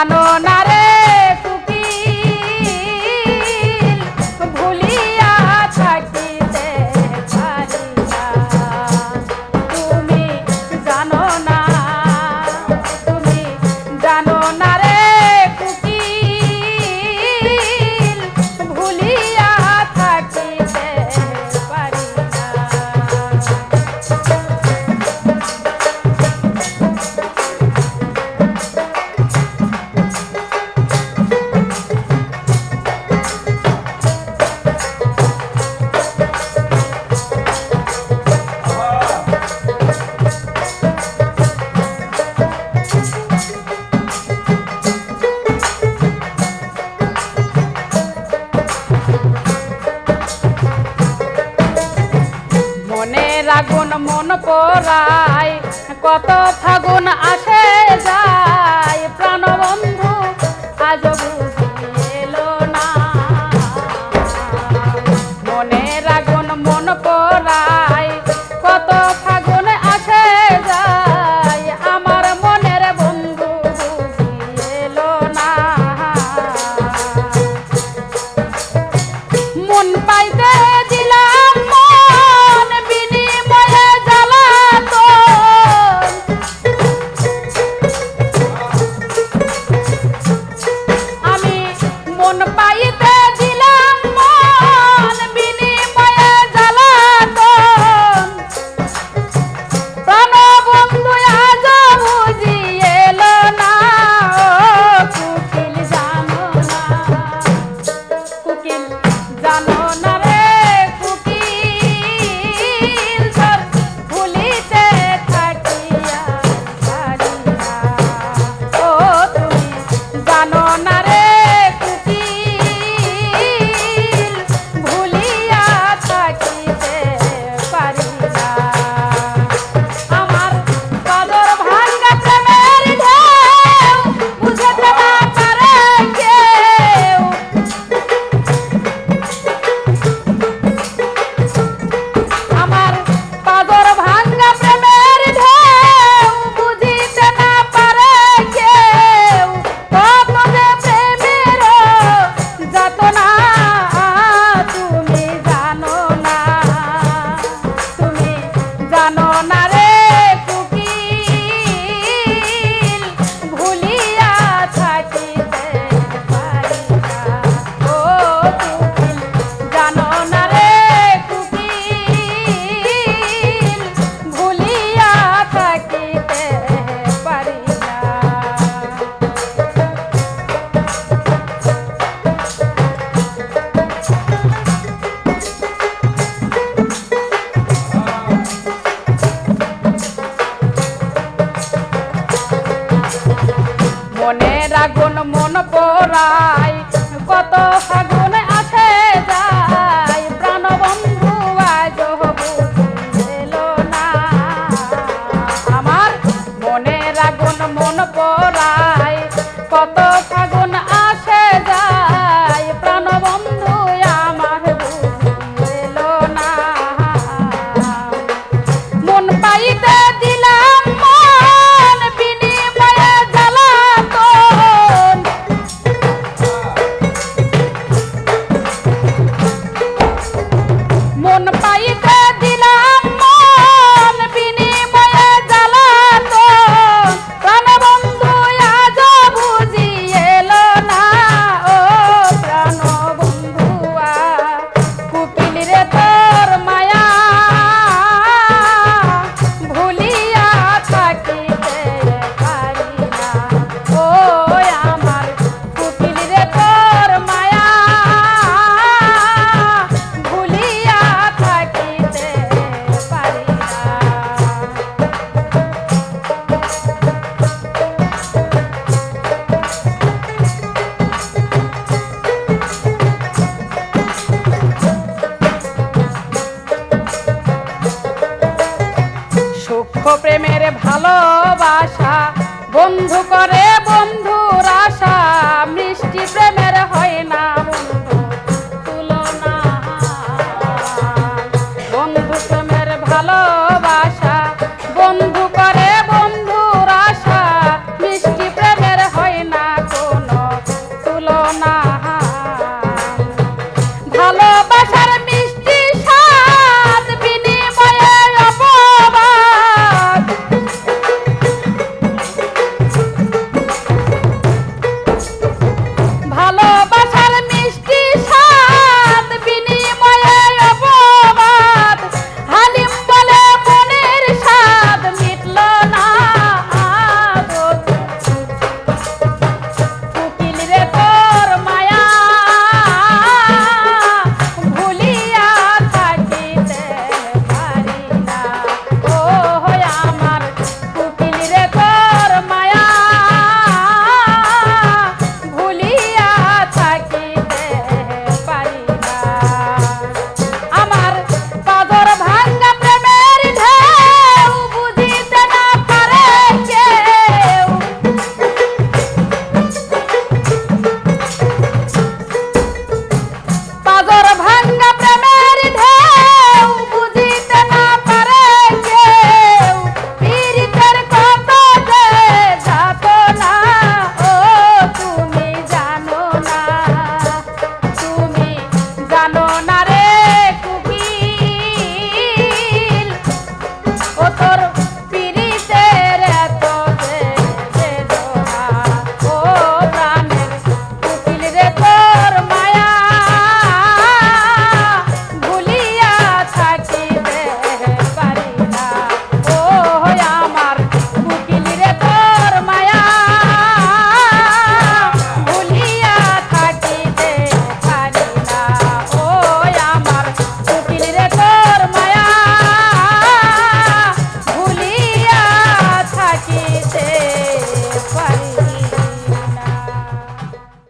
জানো না পরায়। কত ফাগুন আসে যায় প্রাণবন্ধু আজ রাগুন মন পড়াই কত ফাগুন আসে যায় প্রাণবন্ধু আজ না আমার মনে রাগুন মন পরায় প্রেমের ভালোবাসা। বন্ধু করে বন্ধু